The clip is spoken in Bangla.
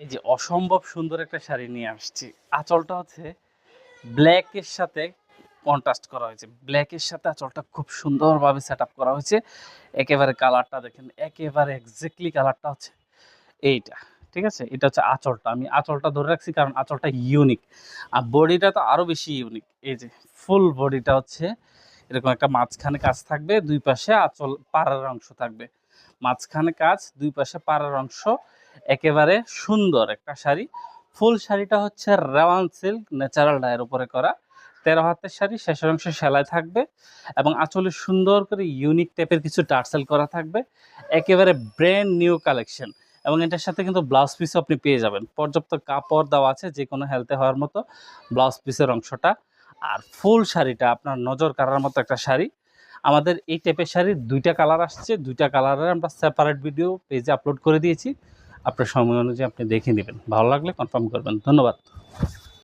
এই যে অসম্ভব সুন্দর একটা শাড়ি নিয়ে আসছি। আঁচলটা হচ্ছে ব্ল্যাকের সাথে কন্ট্রাস্ট করা হয়েছে। ব্ল্যাকের সাথে আঁচলটা খুব সুন্দরভাবে সেট করা হয়েছে। একেবারে কালারটা দেখেন, একেবারে এক্স্যাক্টলি কালারটা হচ্ছে এইটা, ঠিক আছে? এটা হচ্ছে আঁচলটা। আমি আঁচলটা ধরে রাখছি কারণ আঁচলটা ইউনিক আর বডিটা তো আরও বেশি ইউনিক এই যে ফুল বডিটা হচ্ছে এরকম একটা মাঝখানে কাজ থাকবে, দুই পাশে আঁচল পাড়ার অংশ থাকবে। মাঝখানে কাজ, দুই পাশে পাড়ার অংশ, একেবারে সুন্দর একটা শাড়ি। ফুল শাড়িটা হচ্ছে রেওয়ান সিল্ক, ন্যাচারাল ডায়ের উপরে করা। তেরো হাতের শাড়ি শেষের অংশে সেলাই থাকবে এবং আঁচলে সুন্দর করে ইউনিক টাইপের কিছু টার্সেল করা থাকবে। একেবারে ব্র্যান্ড নিউ কালেকশন এবং এটার সাথে কিন্তু ব্লাউজ পিসও আপনি পেয়ে যাবেন। পর্যাপ্ত কাপড় দেওয়া আছে যে কোনো হেলতে হওয়ার মতো ব্লাউজ পিসের অংশটা। আর ফুল শাড়িটা আপনার নজর কাড়ার মতো একটা শাড়ি। আমাদের এই টাইপের শাড়ির দুইটা কালার আসছে। দুইটা কালারের আমরা সেপারেট ভিডিও পেজে আপলোড করে দিয়েছি। আপনার সময় অনুযায়ী আপনি দেখে নেবেন। ভালো লাগলে কনফার্ম করবেন। ধন্যবাদ।